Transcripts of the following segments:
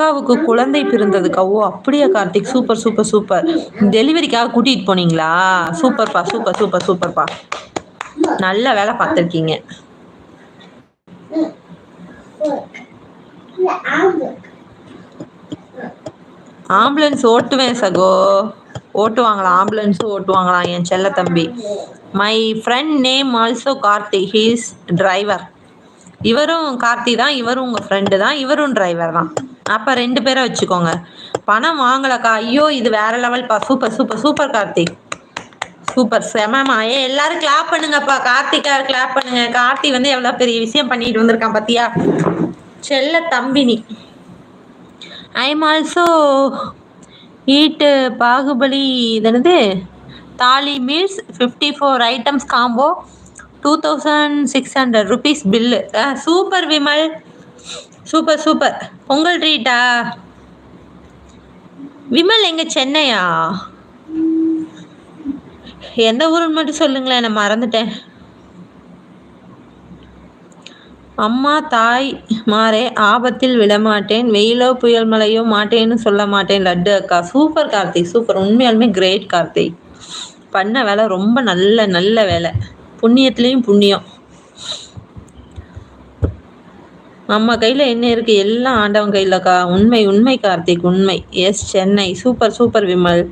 அக்காவுக்கு குழந்தை பிறந்ததுக்கா ஓ அப்படியா கார்த்திக்? Super super super. டெலிவரிக்காக கூட்டிகிட்டு போனீங்களா? சூப்பர்ப்பா சூப்பர் சூப்பர் சூப்பர்ப்பா. நல்ல வேலை பார்த்துருக்கீங்க. ஆம்புலன்ஸ் ஓட்டுவேன் சகோ. ஓட்டுவாங்களா? ஆம்புலன்ஸும் ஓட்டுவாங்களாம் என் செல்ல தம்பி? My friend name also Karthi he's driver இவரும் கார்த்தி தான் இவரும் உங்கள் ஃப்ரெண்டு தான் இவரும் டிரைவர் தான். அப்போ ரெண்டு பேரை வச்சுக்கோங்க. பணம் வாங்கலக்கா. ஐயோ இது வேற லெவல்ப்பா super super super Karthik. Super செமமா ஏ எல்லாரும் கிளாப் பண்ணுங்கப்பா. கார்த்திகா கிளாப் பண்ணுங்க. கார்த்தி வந்து எவ்வளோ பெரிய விஷயம் பண்ணிட்டு வந்திருக்கான் பாத்தியா? செல்ல தம்பினி. ஐ எம் ஆல்சோ ஈட்டு Baahubali இதனது thali meals fifty four items combo two thousand six hundred rupees bill super Vimal. Super super Pongal ட்ரீட்டா Vimal எங்க சென்னையா? எந்த ஊருன்னு மட்டும் சொல்லுங்களேன் நான் மறந்துட்டேன். அம்மா தாய் மாறே ஆபத்தில் விடமாட்டேன். வெயிலோ புயல் மழையோ மாட்டேன்னு சொல்ல மாட்டேன் லட்டு அக்கா. சூப்பர் கார்த்திக் சூப்பர் உண்மையாலுமே கிரேட் கார்த்திக். பண்ண வேலை ரொம்ப நல்ல நல்ல வேலை. புண்ணியத்துலேயும் புண்ணியம். நம்ம கையில் என்ன இருக்கு? எல்லாம் ஆண்டவன் கையிலக்கா. உண்மை உண்மை கார்த்திக் உண்மை. Yes Chennai. Super super Vimal.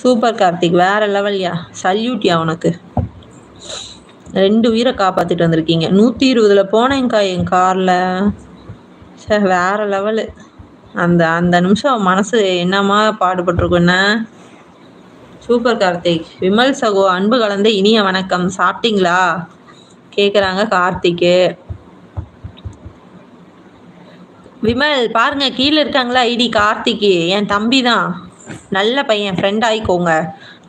Super Karthik. வேற லெவல்யா சல்யூட்யா உனக்கு? ரெண்டு உயிரை காப்பாற்றிட்டு வந்திருக்கீங்க. நூற்றி இருபதில் போனேங்க்கா என் காரில். சார் வேற லெவலு அந்த அந்த நிமிஷம் மனசு என்னமா பாடுபட்டிருக்குன்னு சூப்பர் கார்த்திக். விமல் சகோ அன்பு கலந்த இனிய வணக்கம். சாப்பிட்டீங்களா? கேட்குறாங்க கார்த்திக்கு. விமல் பாருங்க கீழே இருக்காங்களா ஐடி கார்த்திக்கு? என் தம்பி தான் நல்ல பையன் ஃப்ரெண்ட் ஆயிக்கோங்க.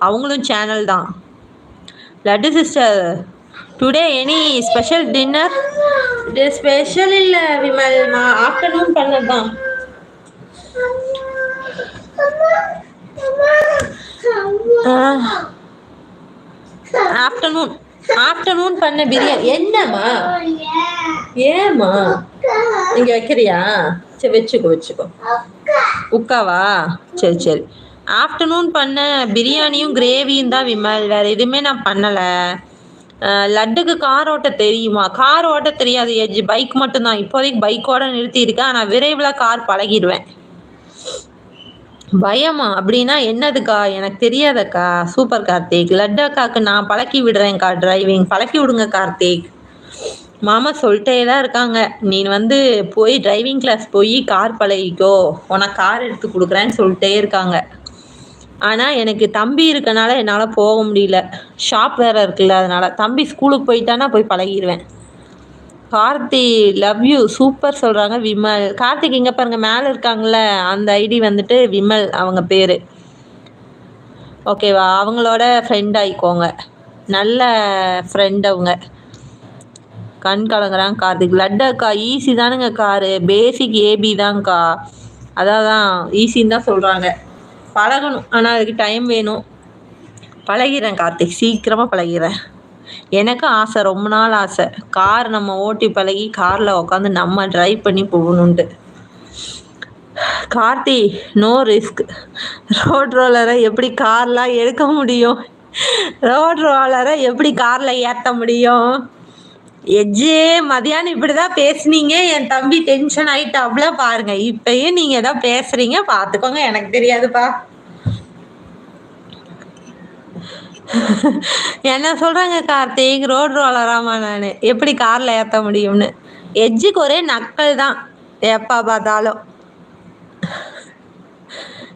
அவங்களும் சேனல் தான். Laddu sister today any special dinner special இல்லை விமல். நான் ஆஃப்டர்நூன் பண்ணது தான் ஆஃப்டர்நூன் ஆஃப்டர்நூன் பண்ண பிரியாணி? என்னம்மா? ஏம்மா? இங்க வைக்கிறியா? சரி வச்சுக்கோ வச்சுக்கோ. உக்காவா? சரி சரி. ஆஃப்டர்நூன் பண்ண பிரியாணியும் கிரேவியும் தான் விமல். வேறு எதுவுமே நான் பண்ணலை. லட்டுக்கு கார் ஓட்ட தெரியுமா? கார் ஓட்ட தெரியாது எஜ் பைக் மட்டும்தான். இப்போதைக்கு பைக்கோட நிறுத்தியிருக்கேன். ஆனால் விரைவில் கார் பழகிடுவேன். பயமா? அப்படின்னா என்னதுக்கா? எனக்கு தெரியாதக்கா. சூப்பர் கார்த்திக். லட்டு அக்காக்கு நான் பழக்கி விடுறேன்க்கா டிரைவிங் பழக்கி விடுங்க கார்த்திக். மாமா சொல்லிட்டே தான் இருக்காங்க. நீ வந்து போய் டிரைவிங் கிளாஸ் போய் கார் பழகிக்கோ. உனக்கு கார் எடுத்து கொடுக்குறேன்னு சொல்லிட்டே இருக்காங்க. ஆனால் எனக்கு தம்பி இருக்கனால என்னால் போக முடியல. ஷாப் வேறு இருக்குல்ல அதனால். தம்பி ஸ்கூலுக்கு போயிட்டானா போய் பழகிடுவேன் கார்த்தி லவ் யூ சூப்பர் சொல்கிறாங்க விமல். கார்த்திக் இங்கே பாருங்கள் மேலே இருக்காங்கள அந்த ஐடி வந்துட்டு விமல் அவங்க பேர். ஓகேவா? அவங்களோட ஃப்ரெண்ட் ஆகிக்கோங்க நல்ல ஃப்ரெண்ட் அவங்க. கண் கலங்குறாங்க கார்த்திக். லட்டாக்கா ஈஸி தானுங்க காரு. பேசிக் ஏபி தான்க்கா. அதான் தான் ஈஸின்னு தான் சொல்கிறாங்க பழகணும். ஆனால் அதுக்கு டைம் வேணும். பழகிறேன் கார்த்திக். சீக்கிரமாக பழகிறேன். எனக்கு ஆசை ரொம்ப நாள் ஆசை. கார் நம்ம ஓட்டி பழகி காரில் உட்காந்து நம்ம ட்ரைவ் பண்ணி போகணுன்ட்டு கார்த்தி நோ ரிஸ்க் ரோட் ரோலரை எப்படி கார்லாம் எடுக்க முடியும்? ரோட் ரோலரை எப்படி காரில் ஏற்ற முடியும்? எஜ்ஜே மதியானம் இப்படி தான் பேசுனீங்க. என் தம்பி டென்ஷன் ஆயிட்டாப்ல பாருங்க இப்பயும் நீங்கள் ஏதாவது பேசுகிறீங்க பார்த்துக்கோங்க எனக்கு தெரியாதுப்பா. என்ன சொல்றாங்க கார்த்திக்? ரோடு ரோலராமா நான். எப்படி காரில் ஏற்ற முடியும்னு. எஜ்ஜுக்கு ஒரே நக்கல் தான். எப்பா பார்த்தாலும்.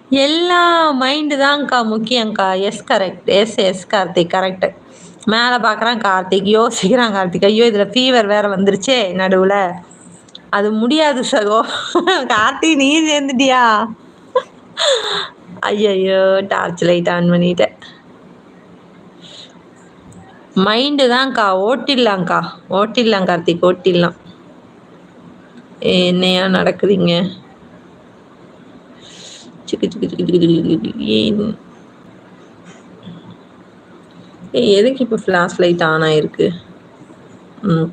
எல்லா மைண்டு தான்க்கா முக்கியங்க்கா yes correct yes yes Karthik. Correct மேலே பார்க்குறான் கார்த்திக். யோசிக்கிறான் கார்த்திக். ஐயோ இதில் ஃபீவர் வேறு வந்துருச்சே நடுவில். அது முடியாது சகோ. கார்த்திக் நீ சேர்ந்துட்டியா? ஐயோ டார்ச் லைட் ஆன் பண்ணிட்டேன். மைண்டு தான்க்கா ஓட்டிடலாங்க்கா ஓட்டிடலாம் கார்த்திக் ஓட்டிடலாம். என்னையா நடக்குதுங்க? சிக்கு சிக்கு சிக்கு சிக்கு எதுக்கு இப்போ ஃப்ளாஷ் லைட் ஆன் ஆயிருக்கு? ம்.